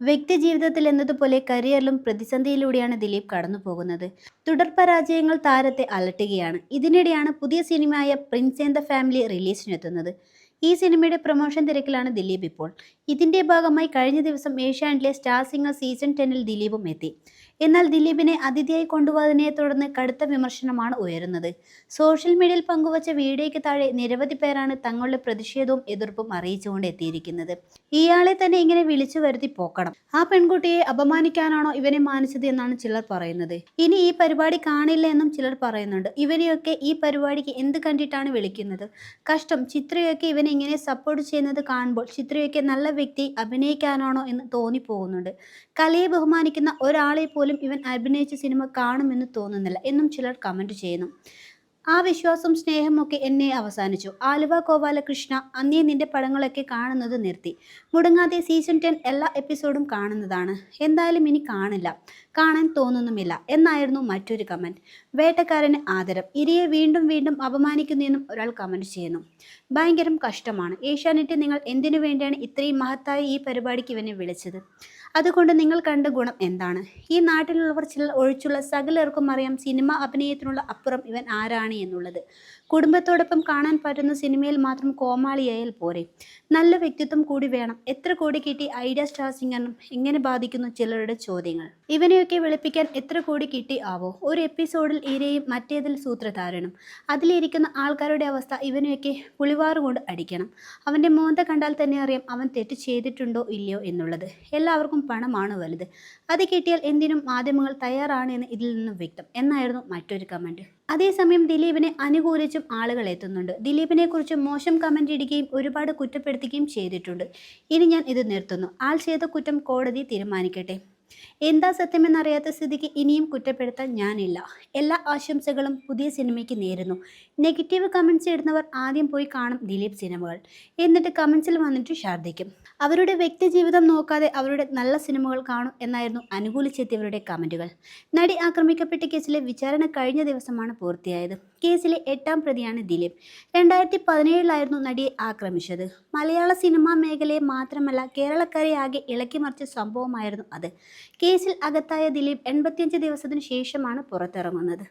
വ്യക്തി ജീവിതത്തിൽ എന്നതുപോലെ കരിയറിലും പ്രതിസന്ധിയിലൂടെയാണ് ദിലീപ് കടന്നു പോകുന്നത് തുടർ പരാജയങ്ങൾ താരത്തെ അലട്ടുകയാണ്. ഇതിനിടെയാണ് പുതിയ സിനിമയായ പ്രിൻസ് ആൻഡ് ദ ഫാമിലി റിലീസിനെത്തുന്നത്. ഈ സിനിമയുടെ പ്രൊമോഷൻ തിരക്കിലാണ് ദിലീപ് ഇപ്പോൾ. ഇതിന്റെ ഭാഗമായി കഴിഞ്ഞ ദിവസം ഏഷ്യാനെറ്റിലെ സ്റ്റാർ സിംഗർ സീസൺ ടെന്നിൽ ദിലീപും എത്തി. എന്നാൽ ദിലീപിനെ അതിഥിയായി കൊണ്ടുപോയതിനെ തുടർന്ന് കടുത്ത വിമർശനമാണ് ഉയരുന്നത്. സോഷ്യൽ മീഡിയയിൽ പങ്കുവച്ച വീഡിയോയ്ക്ക് താഴെ നിരവധി പേരാണ് തങ്ങളുടെ പ്രതിഷേധവും എതിർപ്പും അറിയിച്ചുകൊണ്ട് എത്തിയിരിക്കുന്നത് ഇയാളെ തന്നെ ഇങ്ങനെ വിളിച്ചു വരുത്തി പോക്കണം. ആ പെൺകുട്ടിയെ അപമാനിക്കാനാണോ ഇവനെ മാനിച്ചത് എന്നാണ് ചിലർ പറയുന്നത്. ഇനി ഈ പരിപാടി കാണില്ല എന്നും ചിലർ പറയുന്നുണ്ട്. ഇവനെയൊക്കെ ഈ പരിപാടിക്ക് എന്ത് കണ്ടിട്ടാണ് വിളിക്കുന്നത്? കഷ്ടം. ചിത്രയൊക്കെ ഇവനെ ഇങ്ങനെ സപ്പോർട്ട് ചെയ്യുന്നത് കാണുമ്പോൾ ചിത്രയൊക്കെ നല്ല വ്യക്തി അഭിനയിക്കാനാണോ എന്ന് തോന്നിപ്പോകുന്നുണ്ട്. കലയെ ബഹുമാനിക്കുന്ന ഒരാളെ പോലും ഇവൻ അഭിനയിച്ച സിനിമ കാണുമെന്ന് തോന്നുന്നില്ല എന്നും ചിലർ കമന്റ് ചെയ്യുന്നു. ആ വിശ്വാസം സ്നേഹമൊക്കെ എന്നെ അവസാനിച്ചു. ആലുവ ഗോപാലകൃഷ്ണ അന്നേ നിന്റെ പടങ്ങളൊക്കെ കാണുന്നത് നിർത്തി. മുടങ്ങാതെ സീസൺ ടെൻ എല്ലാ എപ്പിസോഡും കാണുന്നതാണ്. എന്തായാലും ഇനി കാണില്ല. കാണാൻ തോന്നുന്നുമില്ല. എന്നായിരുന്നു മറ്റൊരു കമന്റ് വേട്ടക്കാരന് ആദരം. ഇരയെ വീണ്ടും വീണ്ടും അപമാനിക്കുന്നതെന്നും ഒരാൾ കമന്റ് ചെയ്യുന്നു. ഭയങ്കരം കഷ്ടമാണ്. ഏഷ്യാനെറ്റ് നിങ്ങൾ എന്തിനു വേണ്ടിയാണ് ഇത്രയും മഹത്തായ ഈ പരിപാടിക്ക് ഇവനെ വിളിച്ചത്? അതുകൊണ്ട് നിങ്ങൾ കണ്ട ഗുണം എന്താണ്? ഈ നാട്ടിലുള്ളവർ ചിലർ ഒഴിച്ചുള്ള സകലർക്കും അറിയാം സിനിമ അഭിനയത്തിനുള്ള അപ്പുറം ഇവൻ ആരാണ് എന്നുള്ളത്. കുടുംബത്തോടൊപ്പം കാണാൻ പറ്റുന്ന സിനിമയിൽ മാത്രം കോമാളിയായാൽ പോരെ. നല്ല വ്യക്തിത്വം കൂടി വേണം. എത്ര കോടി കിട്ടി ഐഡിയ സ്റ്റാർ സിംഗറിനും എങ്ങനെ ബാധിക്കുന്നു ചിലരുടെ ചോദ്യങ്ങൾ. ഇവനെയൊക്കെ വിളിപ്പിക്കാൻ എത്ര കോടി കിട്ടി ആവോ? ഒരു എപ്പിസോഡിൽ ഇരയും മറ്റേതിൽ സൂത്രധാരണം അതിലിരിക്കുന്ന ആൾക്കാരുടെ അവസ്ഥ ഇവനെയൊക്കെ പുളിവാറുകൊണ്ട് അടിക്കണം. അവന്റെ മോന്ത കണ്ടാൽ തന്നെ അറിയാം അവൻ തെറ്റ് ചെയ്തിട്ടുണ്ടോ ഇല്ലയോ എന്നുള്ളത്. എല്ലാവർക്കും പണമാണ് വലുത്. അത് കിട്ടിയാൽ എന്തിനും മാധ്യമങ്ങൾ തയ്യാറാണ് എന്ന് ഇതിൽ നിന്നും വ്യക്തം. എന്നായിരുന്നു മറ്റൊരു കമന്റ് അതേസമയം ദിലീപിനെ അനുകൂലിച്ചും ആളുകൾ എത്തുന്നുണ്ട്. ദിലീപിനെ കുറിച്ച് മോശം കമന്റ് ഇടുകയും ഒരുപാട് കുറ്റപ്പെടുത്തുകയും ചെയ്തിട്ടുണ്ട്. ഇനി ഞാൻ ഇത് നിർത്തുന്നു. ആൾ ചെയ്ത കുറ്റം കോടതി തീരുമാനിക്കട്ടെ. എന്താ സത്യമെന്നറിയാത്ത സ്ഥിതിക്ക് ഇനിയും കുറ്റപ്പെടുത്താൻ ഞാനില്ല. എല്ലാ ആശംസകളും പുതിയ സിനിമയ്ക്ക് നേരുന്നു. നെഗറ്റീവ് കമൻസ് ഇടുന്നവർ ആദ്യം പോയി കാണും ദിലീപ് സിനിമകൾ. എന്നിട്ട് കമൻസിൽ വന്നിട്ട് ഷാർദിക്കും അവരുടെ വ്യക്തി ജീവിതം നോക്കാതെ അവരുടെ നല്ല സിനിമകൾ കാണും എന്നായിരുന്നു അനുകൂലിച്ചെത്തിയവരുടെ കമന്റുകൾ. നടി ആക്രമിക്കപ്പെട്ട കേസിലെ വിചാരണ കഴിഞ്ഞ ദിവസമാണ് പൂർത്തിയായത്. കേസിലെ എട്ടാം പ്രതിയാണ് ദിലീപ്. രണ്ടായിരത്തി പതിനേഴിലായിരുന്നു നടിയെ ആക്രമിച്ചത്. മലയാള സിനിമാ മേഖലയെ മാത്രമല്ല കേരളക്കരെ ആകെ ഇളക്കിമറിച്ച സംഭവമായിരുന്നു അത്. കേസിൽ അകത്തായ ദിലീപ് എൺപത്തിയഞ്ച് ദിവസത്തിനു ശേഷമാണ് പുറത്തിറങ്ങുന്നത്.